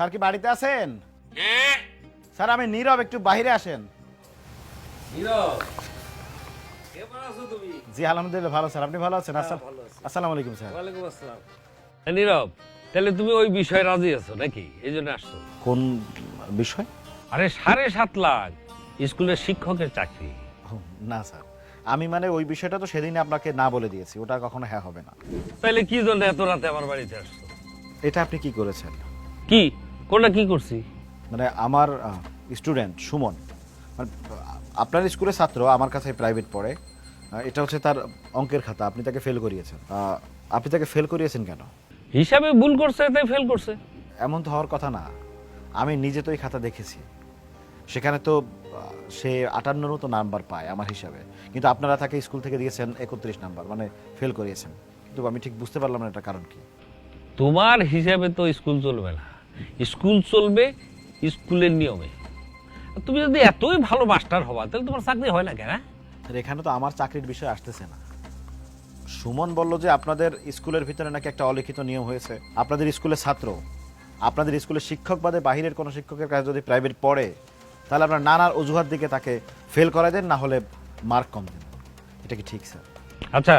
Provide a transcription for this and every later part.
Sir কি বাড়িতে আছেন? স্যার আমি নীরব একটু বাইরে আসেন। জি আলহামদুলিল্লাহ ভালো স্যার। আপনি ভালো আছেন? আসসালাম আসসালামু আলাইকুম স্যার। হ্যাঁ, নীরব তাহলে তুমি ওই বিষয়ে রাজি আছো নাকি? এই জন্য আসছো। কোন বিষয়? আরে সাড়ে সাত লাখ স্কুলের শিক্ষকের চাকরি। না স্যার। আমি মানে ওই বিষয়টা তো সেদিন আপনাকে না বলে দিয়েছি। ওটা কখনো হ্যাঁ হবে না। তাহলে কি জন্য এত রাতে আমার বাড়িতে আসছো? এটা আপনি কি করেছেন? কি? কোনটা কি করছি? মানে আমার স্টুডেন্ট সুমন মানে আপনার স্কুলের ছাত্র আমার কাছে প্রাইভেট পড়ে এটা হচ্ছে তার অঙ্কের খাতা আপনি তাকে ফেল করিয়েছেন। আপনি তাকে ফেল করিয়েছেন কেন? হিসাবে ভুল করছে তাই ফেল করছে। এমন তো হওয়ার কথা না। আমি নিজে তো এই খাতা দেখেছি। সেখানে তো সে আটান্নর মতো নাম্বার পায় আমার হিসাবে। কিন্তু আপনারা তাকে স্কুল থেকে দিয়েছেন একত্রিশ নাম্বার মানে ফেল করিয়েছেন। কিন্তু আমি ঠিক বুঝতে পারলাম না এটা কারণ কি। তোমার হিসাবে তো স্কুল চলবে না। স্কুল চলবে স্কুলের নিয়মে। তুমি যদি এতই ভালো মাস্টার হবা তাহলে তোমার চাকরি হয় না কেন হ্যাঁ? আর এখানে তো আমার চাকরির বিষয় আসতেছে না। সুমন বলল যে আপনাদের স্কুলের ভিতরে নাকি একটা অলিখিত নিয়ম হয়েছে। আপনাদের স্কুলের ছাত্র আপনাদের স্কুলের শিক্ষক বাদে বাহিরের কোনো শিক্ষকের কাছে যদি প্রাইভেট পড়ে তাহলে আপনার নানার অজুহাত দিকে তাকে ফেল করা দেন না হলে মার্ক কম দেন। এটা কি ঠিক স্যার আচ্ছা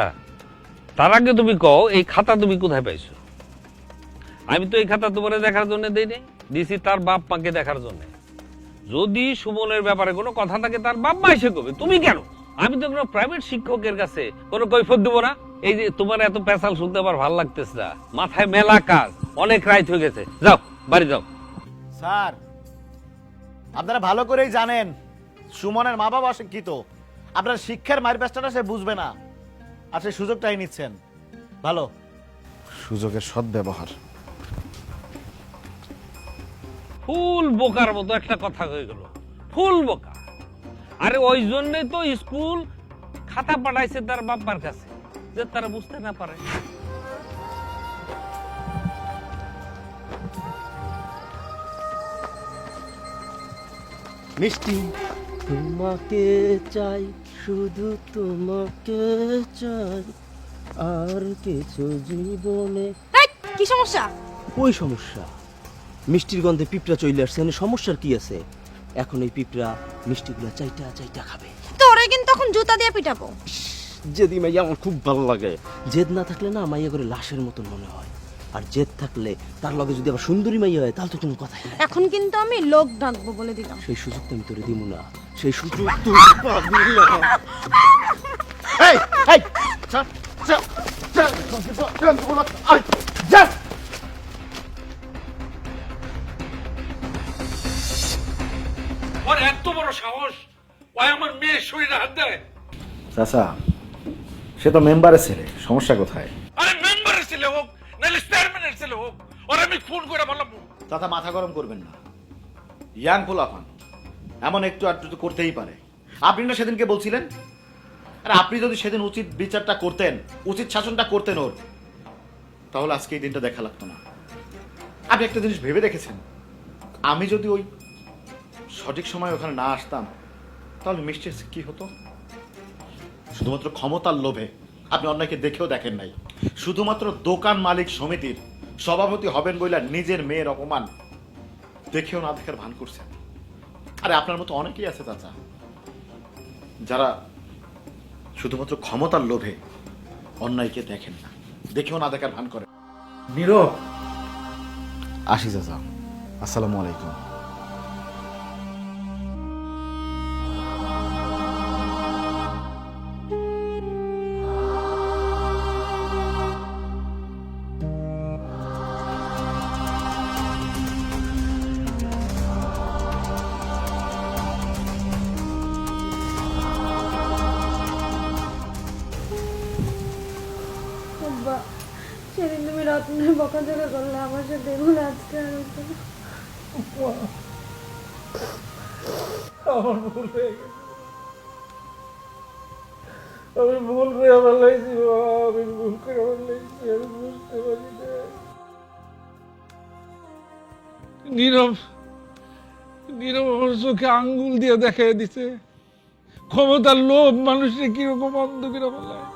তার আগে তুমি কও এই খাতা তুমি কোথায় পাইছো? আমি তো এই খাতা তোমার দেখার জন্য দেই নাই দিছি তার বাপ মাকে দেখার জন্য। যদি সুমনের ব্যাপারে কোনো কথা থাকে তার বাপ মা এসে কবে? তুমি কেন? আমি তো কোনো প্রাইভেট শিক্ষকের কাছে কোনো কৈফত দেবো না। এই যে তোমার এত পেশাল শুনতে আমার ভালো লাগতেছে না। মাথায় মেলা কাজ অনেক রাইত হয়ে গেছে। যাও বাড়ি যাও। স্যার আপনারা ভালো করেই জানেন সুমনের মা বাবা শিক্ষিত আপনার শিক্ষার মায়ের ব্যস্তটা সে বুঝবে না। আর সেই সুযোগটাই নিচ্ছেন। ভালো। সুযোগের সদ্ব্যবহার। ফুল বোকার মতো একটা কথা হয়ে গেল। ফুল বোকা। আরে ওই জন্যে তো স্কুল খাতা পাঠাইছে তার বাপ্পার কাছে যে তারা বুঝতে না পারে। মিষ্টি তোমাকে চাই শুধু তোমাকে চাই। আর কিছু জীবনে এই, কি সমস্যা? ওই সমস্যা। মিষ্টির গন্ধে পিঁপড়া চলে আসছে এখানে সমস্যার কি আছে এখন এই পিঁপড়া মিষ্টিগুলো চাইটা চাইটা খাবে তোরে কিন্তু তখন জুতা দিয়ে পিটাবো জেদি মাইয়া আমার খুব ভালো লাগে জেদ না থাকলে না মাইয়া করে লাশের মতন মনে হয় আর জেদ থাকলে তার লগে যদি আবার সুন্দরী মাইয়া হয় তাহলে তো কোনো কথাই নাই এখন কিন্তু আমি লোক ডাকবো বলে দিলাম সেই সুযোগ তো আমি তোরে দিব না সেই সুযোগ তুই পাবি না এই এই চল চল চল চল চল ওর এত বড় সাহস ওই আমার মেয়ের শরীরে হাত দেয়। চাচা সে তো মেম্বারের ছেলে সমস্যা কোথায়? আরে মেম্বারের ছেলে হোক নাহলে চেয়ারম্যানের ছেলে হোক ওর আমি ফোন করে বললাম। চাচা মাথা গরম করবেন না। ইয়াং পোলাপান এমন একটু আধটু তো করতেই পারে। আপনি না সেদিনকে বলছিলেন? আরে আপনি যদি সেদিন উচিত বিচারটা করতেন উচিত শাসনটা করতেন ওর তাহলে আজকে এই দিনটা দেখা লাগতো না। আপনি একটা জিনিস ভেবে দেখেছেন? আমি যদি ওই সঠিক সময় ওখানে না আসতাম তাহলে মিষ্টি কি হতো? শুধুমাত্র ক্ষমতার লোভে আপনি অন্যকে দেখেও দেখেন নাই। শুধুমাত্র দোকান মালিক সমিতির সভাপতি হবেন বইলা নিজের মেয়ের অপমান দেখেও না দেখার ভান করছেন। আরে আপনার মতো অনেকেই আছে চাচা যারা শুধুমাত্র ক্ষমতার লোভে অন্যায়কে দেখেন না দেখেও না দেখার ভান করে নীরব! আসি চাচা আসসালামু আলাইকুম। আব্বা সেদিন তুমি রত্নের করলে, আমার আজকে আর আমি ভুল করে আমি ভুল করে আমি বুঝতে পারি নীরব নীরব আমার চোখে আঙ্গুল দিয়ে দেখাই দিছে। ক্ষমতার লোভ মানুষের কীরকম অন্ধ করে ফেলায়